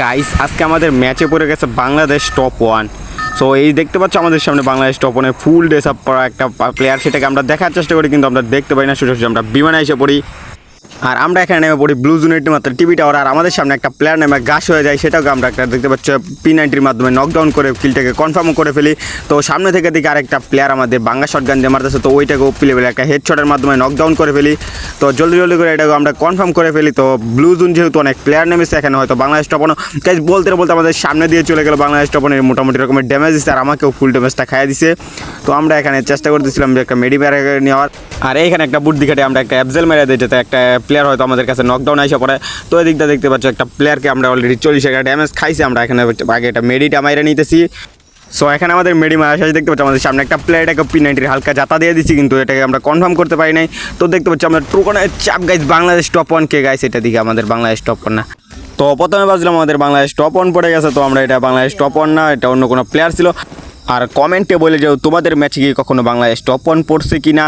Guys আজকে আমাদের ম্যাচে পড়ে গেছে বাংলাদেশ টপ ওয়ান সো এই দেখতে পাচ্ছ আমাদের সামনে বাংলাদেশ টপ ওয়ানের ফুল ড্রেস আপ করা একটা প্লেয়ার সেটাকে আমরা দেখার চেষ্টা করি, কিন্তু আমরা দেখতে পাই না। সুযোগ আমরা বিমানে এসে পড়ি। আর আমরা এখানে নেমে পড়ি ব্লু জুনেটি মাত্র টিভি টাওয়ার আর আমাদের সামনে একটা প্লেয়ার নেমে গাছ হয়ে যায় সেটাকে আমরা একটা দেখতে পাচ্ছি। পি নাইনটির মাধ্যমে নকডাউন করে কিলটাকে কনফার্ম করে ফেলি। তো সামনে থেকে দিকে আরেকটা প্লেয়ার আমাদের বাংলা শটগান দিয়ে মারতেছে, তো ওইটাকে ওপি লেভেলে একটা হেডশটের মাধ্যমে নকডাউন করে ফেলি। তো জলদি জলদি করে এটাকে আমরা কনফার্ম করে ফেলি। তো ব্লু জোন যেহেতু অনেক প্লেয়ার নেমেছে, এখানে হয়তো বাংলাদেশ টপনও গাইজ বলতে বলতে আমাদের সামনে দিয়ে চলে গেল বাংলাদেশ টপনের মোটামুটি রকমের ড্যামেজ দিচ্ছে আর আমাকেও ফুল ড্যামেজটা খাইয়ে দিছে। তো আমরা এখানে চেষ্টা করতেছিলাম যে একটা মেডি নেওয়ার। আর এখানে একটা বুদ্ধি খাটে আমরা একটা অ্যাবজেল মেরে দিই, যাতে একটা প্লেয়ার হয়তো আমাদের কাছে নকডাউন এসে পড়ে। তো এদিকটা দেখতে পাচ্ছ, একটা প্লেয়ারকে আমরা অলরেডি চল্লিশ একটা ড্যামেজ খাইছি, আমরা এখানে আগে একটা মেডিটা মাইরে নিতেছি। সো এখানে আমাদের মেডি মারা দেখতে পাচ্ছি আমাদের সামনে একটা প্লেয়ার এটাকে পি নাইনটির হালকা জাতা দিয়ে দিচ্ছি কিন্তু এটাকে আমরা কনফার্ম করতে পারি নাই। তো দেখতে পাচ্ছি আমরা ট্রুকনের চাপ গাইজ বাংলাদেশ টপ ওয়ান কে গাইছে এটা দিকে আমাদের বাংলাদেশ টপ ওয়ান না। তো প্রথমে ভাবছিলাম আমাদের বাংলাদেশ টপ ওয়ান পড়ে গেছে, তো আমরা এটা বাংলাদেশ টপ ওয়ান না, এটা অন্য কোনো প্লেয়ার ছিল। আর কমেন্টে বলে যে তোমাদের ম্যাচে গিয়ে কখনো বাংলাদেশ টপ ওয়ান পড়ছে কি না